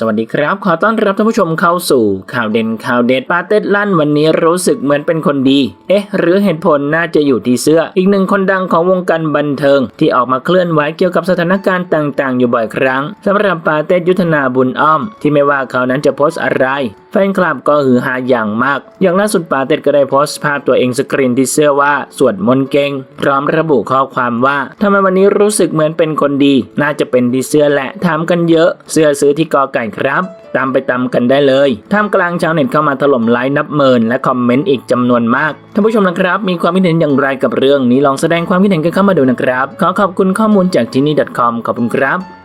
สวัสดีครับ ขอต้อนรับท่านผู้ชมเข้าสู่ข่าวเด่นข่าวเด็ดปาเต็ดลั่นวันนี้รู้สึกเหมือนเป็นคนดี เอ๊ะ หรือเหตุผลน่าจะอยู่ที่เสื้อ อีกหนึ่งคนดังของวงการบันเทิง ที่ออกมาเคลื่อนไหวเกี่ยวกับสถานการณ์ต่างๆ อยู่บ่อยครั้งสำหรับปาเต็ดยุทธนาบุญอ้อม ที่ไม่ว่าเขานั้นจะโพสต์อะไร แฟนคลับก็ฮือฮาอย่างมาก อย่างล่าสุดปาเต็ดก็ได้โพสต์ภาพตัวเองสกรีนที่เสื้อว่าสวดมนต์เก่งพร้อมระบุข้อความว่าทำไมวันนี้รู้สึกเหมือนเป็นคนดี น่าจะเป็นที่เสื้อแหละถามกันเยอะ เสื้อซื้อที่กอไก่ครับ ตามไปตามกันได้เลยท่ามกลางชาวเน็ตเข้ามาถล่มไลค์นับหมื่นและคอมเมนต์อีกจำนวนมากท่านผู้ชมนะครับ มีความคิดเห็นอย่างไรกับเรื่องนี้ลองแสดงความคิดเห็นกันเข้ามาดูนะครับ ขอขอบคุณข้อมูลจากที่นี่ .com ขอบคุณครับ